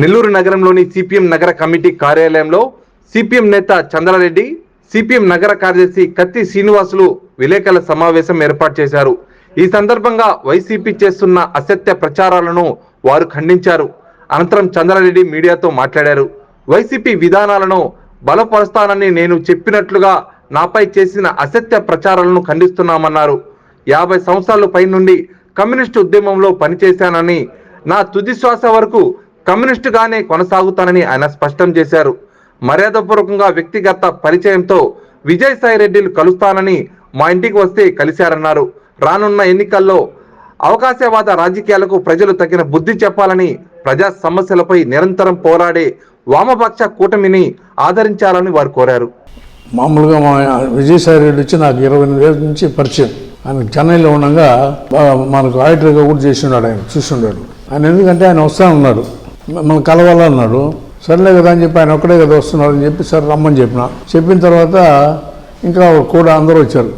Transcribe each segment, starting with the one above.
నెల్లూరు నగరంలోని సిపిఎం నగర కమిటీ కార్యాలయంలో సిపిఎం నేత చంద్రారెడ్డి సిపిఎం నగర కార్యదర్శి కత్తి శ్రీనివాసులు విలేకరుల సమావేశం ఏర్పాటు చేశారు. ఈ సందర్భంగా వైసీపీ చేస్తున్న అసత్య ప్రచారాలను వారు ఖండించారు. అనంతరం చంద్రారెడ్డి మీడియాతో మాట్లాడారు. వైసీపీ విధానాలను బలపరుస్తానని నేను చెప్పినట్లుగా నాపై చేసిన అసత్య ప్రచారాలను ఖండిస్తున్నామన్నారు. యాభై సంవత్సరాల పై నుండి కమ్యూనిస్టు ఉద్యమంలో పనిచేశానని నా తుది శ్వాస వరకు కమ్యూనిస్టుగానే కొనసాగుతానని ఆయన స్పష్టం చేశారు. మర్యాదపూర్వకంగా వ్యక్తిగత పరిచయంతో విజయసాయి రెడ్డిలు కలుస్తానని మా ఇంటికి వస్తే కలిశారన్నారు. రానున్న ఎన్నికల్లో అవకాశవాద రాజకీయాలకు ప్రజలు తగిన బుద్ధి చెప్పాలని ప్రజా సమస్యలపై నిరంతరం పోరాడే వామపక్ష కూటమిని ఆదరించాలని వారు కోరారు. మామూలుగా మా విజయసాయి రెడ్డి వచ్చి నాకు ఇరవై ఎనిమిది ఏళ్ళ నుంచి పరిచయం. ఆయన చెన్నైలో ఉండగా మనకు ఆడిటర్గా కూడా చేసి ఉన్నాడు ఆయన చూసి ఉన్నాడు ఆయన ఎందుకంటే ఆయన వస్తా ఉన్నాడు. మిమ్మల్ని కలవాలన్నాడు. సర్లే కదా అని చెప్పి ఆయన ఒక్కడే కదా వస్తున్నాడు అని చెప్పి సరే రమ్మని చెప్పిన. చెప్పిన తర్వాత ఇంకా కూడా అందరూ వచ్చారు.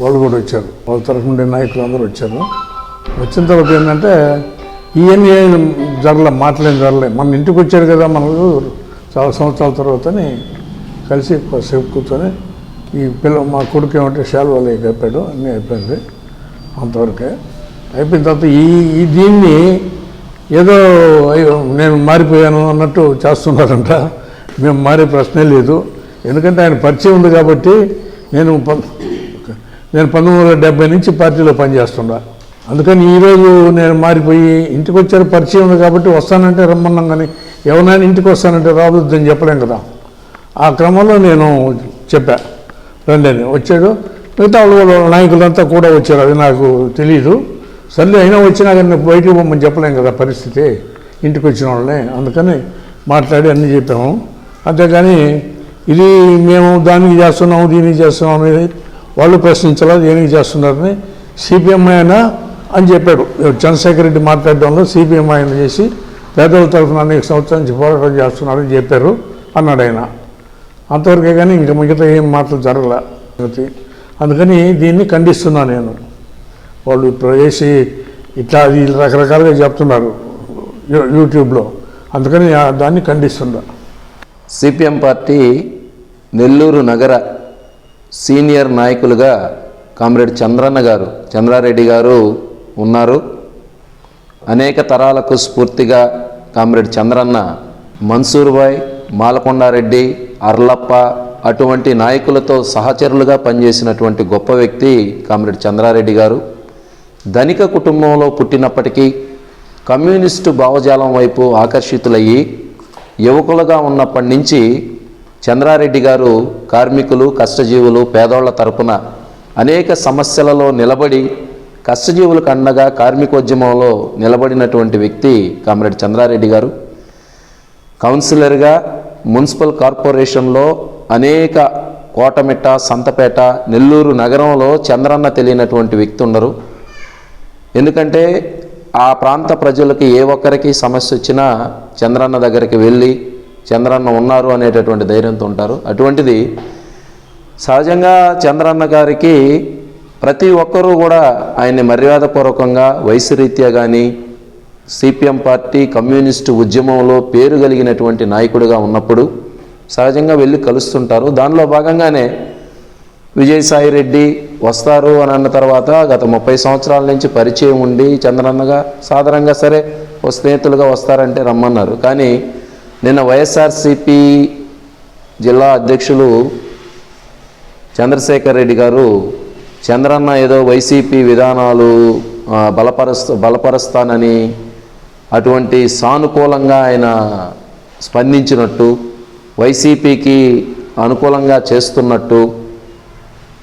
వాళ్ళు కూడా వచ్చారు. వాళ్ళ తరఫు నుండి నాయకులు అందరూ వచ్చారు. వచ్చిన తర్వాత ఏంటంటే ఇవన్నీ జరలే మాటలేం జరలే మన ఇంటికి వచ్చారు కదా మనకు చాలా సంవత్సరాల తర్వాతని కలిసి సేపు కూర్చొని ఈ పిల్ల మా కొడుకు ఏమంటే శాల్వాలు చెప్పాడు అన్నీ అయిపోయింది. అంతవరకే. అయిపోయిన తర్వాత ఈ దీన్ని ఏదో అయ్యో నేను మారిపోయాను అన్నట్టు చేస్తున్నారంట. మేము మారే ప్రశ్నే లేదు. ఎందుకంటే ఆయన పరిచయం ఉంది కాబట్టి నేను నేను పంతొమ్మిది వందల డెబ్బై నుంచి పార్టీలో పనిచేస్తున్నా. అందుకని ఈరోజు నేను మారిపోయి ఇంటికి వచ్చారు పరిచయం ఉంది కాబట్టి వస్తానంటే రమ్మన్నాం కానీ ఎవరైనా ఇంటికి వస్తానంటే రావద్దని చెప్పలేం కదా. ఆ క్రమంలో నేను చెప్పా రండి అని. వచ్చాడు. మిగతా వాళ్ళు నాయకులంతా కూడా వచ్చారు అది నాకు తెలియదు సర్లే అయినా వచ్చినా కానీ బయటికి పోమని చెప్పలేం కదా పరిస్థితి. ఇంటికి వచ్చిన వాళ్ళని. అందుకని మాట్లాడి అన్నీ చెప్పాము. అంతేగాని ఇది మేము దానికి చేస్తున్నాము దీనికి చేస్తున్నాం అనేది వాళ్ళు ప్రశ్నించాలా దేనికి చేస్తున్నారని సిపిఎం ఆయన అని చెప్పాడు. చంద్రశేఖర్ రెడ్డి మాట్లాడడంలో సిపిఎం ఆయన చేసి పేదల తరఫున అనేక సంవత్సరాల నుంచి పోరాటం చేస్తున్నారని చెప్పారు అన్నాడు ఆయన. అంతవరకే కానీ ఇంకా మిగతా ఏం మాటలు జరగలే. అందుకని దీన్ని ఖండిస్తున్నాను నేను. వాళ్ళు ప్రవేశి ఇట్లా అది రకరకాలుగా చెప్తున్నారు యూట్యూబ్లో. అందుకని దాన్ని ఖండిస్తున్నా సిపిఎం పార్టీ నెల్లూరు నగర సీనియర్ నాయకులుగా కామ్రేడ్ చంద్రన్న గారు చంద్రారెడ్డి గారు ఉన్నారు. అనేక తరాలకు స్ఫూర్తిగా కామ్రేడ్ చంద్రన్న మన్సూర్బాయ్ మాలకొండారెడ్డి అర్లప్ప అటువంటి నాయకులతో సహచరులుగా పనిచేసినటువంటి గొప్ప వ్యక్తి కామ్రేడ్ చంద్రారెడ్డి గారు. ధనిక కుటుంబంలో పుట్టినప్పటికీ కమ్యూనిస్టు భావజాలం వైపు ఆకర్షితులయ్యి యువకులుగా ఉన్నప్పటి నుంచి చంద్రారెడ్డి గారు కార్మికులు కష్టజీవులు పేదోళ్ళ తరపున అనేక సమస్యలలో నిలబడి కష్టజీవులకు అండగా కార్మికోద్యమంలో నిలబడినటువంటి వ్యక్తి కామ్రేడ్ చంద్రారెడ్డి గారు. కౌన్సిలర్గా మున్సిపల్ కార్పొరేషన్లో అనేక కోటమిట్ట సంతపేట నెల్లూరు నగరంలో చంద్రన్న తెలియనటువంటి వ్యక్తి ఉండరు ఎందుకంటే ఆ ప్రాంత ప్రజలకు ఏ ఒక్కరికి సమస్య వచ్చినా చంద్రన్న దగ్గరికి వెళ్ళి చంద్రన్న ఉన్నారు అనేటటువంటి ధైర్యంతో ఉంటారు. అటువంటిది సహజంగా చంద్రన్న గారికి ప్రతి ఒక్కరూ కూడా ఆయన్ని మర్యాదపూర్వకంగా వయసు రీత్యా కానీ సిపిఎం పార్టీ కమ్యూనిస్టు ఉద్యమంలో పేరు కలిగినటువంటి నాయకుడిగా ఉన్నప్పుడు సహజంగా వెళ్ళి కలుస్తుంటారు. దానిలో భాగంగానే విజయసాయి రెడ్డి వస్తారు అని అన్న తర్వాత గత ముప్పై సంవత్సరాల నుంచి పరిచయం ఉండి చంద్రన్నగా సాధారణంగా సరే ఓ స్నేహితులుగా వస్తారంటే రమ్మన్నారు. కానీ నిన్న వైఎస్ఆర్సిపి జిల్లా అధ్యక్షులు చంద్రశేఖర్ రెడ్డి గారు చంద్రన్న ఏదో వైసీపీ విధానాలు బలపరుస్తూ బలపరుస్తానని అటువంటి సానుకూలంగా ఆయన స్పందించినట్టు వైసీపీకి అనుకూలంగా చేస్తున్నట్టు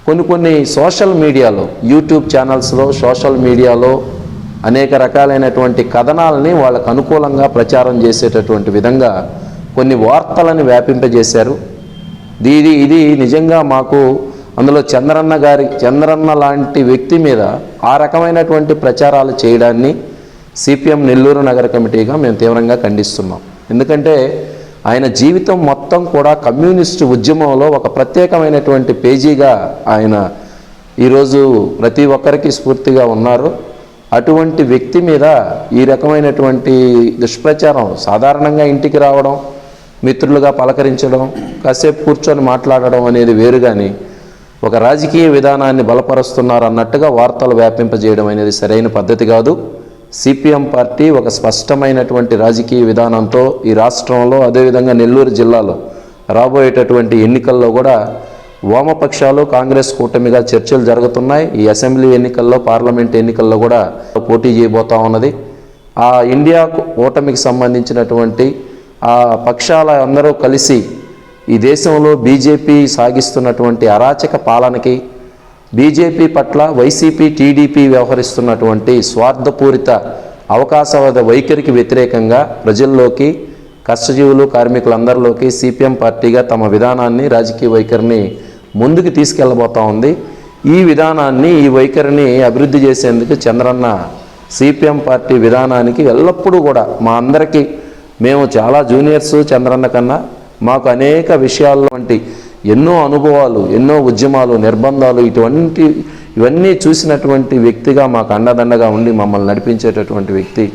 కొన్ని కొన్ని సోషల్ మీడియాలో యూట్యూబ్ ఛానల్స్లో సోషల్ మీడియాలో అనేక రకాలైనటువంటి కథనాలని వాళ్ళకు అనుకూలంగా ప్రచారం చేసేటటువంటి విధంగా కొన్ని వార్తలను వ్యాపింపజేశారు. ఇది ఇది నిజంగా మాకు అందులో చంద్రన్న గారి చంద్రన్న లాంటి వ్యక్తి మీద ఆ రకమైనటువంటి ప్రచారాలు చేయడాన్ని సిపిఎం నెల్లూరు నగర కమిటీగా మేము తీవ్రంగా ఖండిస్తున్నాం. ఎందుకంటే ఆయన జీవితం మొత్తం కూడా కమ్యూనిస్టు ఉద్యమంలో ఒక ప్రత్యేకమైనటువంటి పేజీగా ఆయన ఈరోజు ప్రతి ఒక్కరికి స్ఫూర్తిగా ఉన్నారు. అటువంటి వ్యక్తి మీద ఈ రకమైనటువంటి దుష్ప్రచారం సాధారణంగా ఇంటికి రావడం మిత్రులుగా పలకరించడం కాసేపు కూర్చొని మాట్లాడడం అనేది వేరు కానీ ఒక రాజకీయ విధానాన్ని బలపరుస్తున్నారు అన్నట్టుగా వార్తలు వ్యాపింపజేయడం అనేది సరైన పద్ధతి కాదు. సిపిఎం పార్టీ ఒక స్పష్టమైనటువంటి రాజకీయ విధానంతో ఈ రాష్ట్రంలో అదేవిధంగా నెల్లూరు జిల్లాలో రాబోయేటటువంటి ఎన్నికల్లో కూడా వామపక్షాలు కాంగ్రెస్ కూటమిగా చర్చలు జరుగుతున్నాయి. ఈ అసెంబ్లీ ఎన్నికల్లో పార్లమెంట్ ఎన్నికల్లో కూడా పోటీ చేయబోతా ఉన్నది. ఆ ఇండియా కూటమికి సంబంధించినటువంటి ఆ పక్షాల అందరూ కలిసి ఈ దేశంలో బీజేపీ సాగిస్తున్నటువంటి అరాచక పాలనకి బీజేపీ పట్ల వైసీపీ టీడీపీ వ్యవహరిస్తున్నటువంటి స్వార్థపూరిత అవకాశవాద వైఖరికి వ్యతిరేకంగా ప్రజల్లోకి కష్టజీవులు కార్మికులందరిలోకి సిపిఎం పార్టీగా తమ విధానాన్ని రాజకీయ వైఖరిని ముందుకు తీసుకెళ్ళబోతా ఉంది. ఈ విధానాన్ని ఈ వైఖరిని అభివృద్ధి చేసేందుకు చంద్రన్న సిపిఎం పార్టీ విధానానికి ఎల్లప్పుడూ కూడా మా అందరికీ మేము చాలా జూనియర్స్ చంద్రన్న కన్నా మాకు అనేక విషయాల్లో వంటి ఎన్నో అనుభవాలు ఎన్నో ఉద్యమాలు నిర్బంధాలు ఇటువంటి ఇవన్నీ చూసినటువంటి వ్యక్తిగా మాకు అండదండగా ఉండి మమ్మల్ని నడిపించేటటువంటి వ్యక్తి.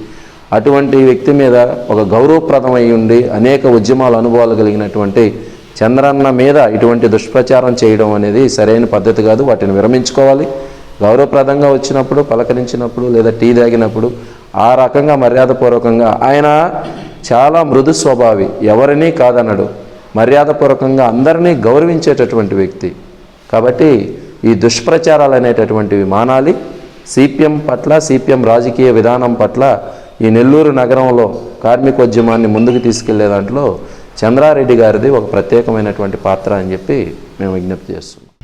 అటువంటి వ్యక్తి మీద ఒక గౌరవప్రదమై ఉండి అనేక ఉద్యమాల అనుభవాలు కలిగినటువంటి చంద్రన్న మీద ఇటువంటి దుష్ప్రచారం చేయడం అనేది సరైన పద్ధతి కాదు. వాటిని విరమించుకోవాలి. గౌరవప్రదంగా వచ్చినప్పుడు పలకరించినప్పుడు లేదా టీ తాగినప్పుడు ఆ రకంగా మర్యాదపూర్వకంగా ఆయన చాలా మృదు స్వభావి. ఎవరినీ కాదనడు. మర్యాదపూర్వకంగా అందరినీ గౌరవించేటటువంటి వ్యక్తి. కాబట్టి ఈ దుష్ప్రచారాలు అనేటటువంటివి మానాలి సిపిఎం పట్ల సిపిఎం రాజకీయ విధానం పట్ల ఈ నెల్లూరు నగరంలో కార్మికోద్యమాన్ని ముందుకు తీసుకెళ్ళే దాంట్లో చంద్రారెడ్డి గారిది ఒక ప్రత్యేకమైనటువంటి పాత్ర అని చెప్పి మేము విజ్ఞప్తి చేస్తున్నాం.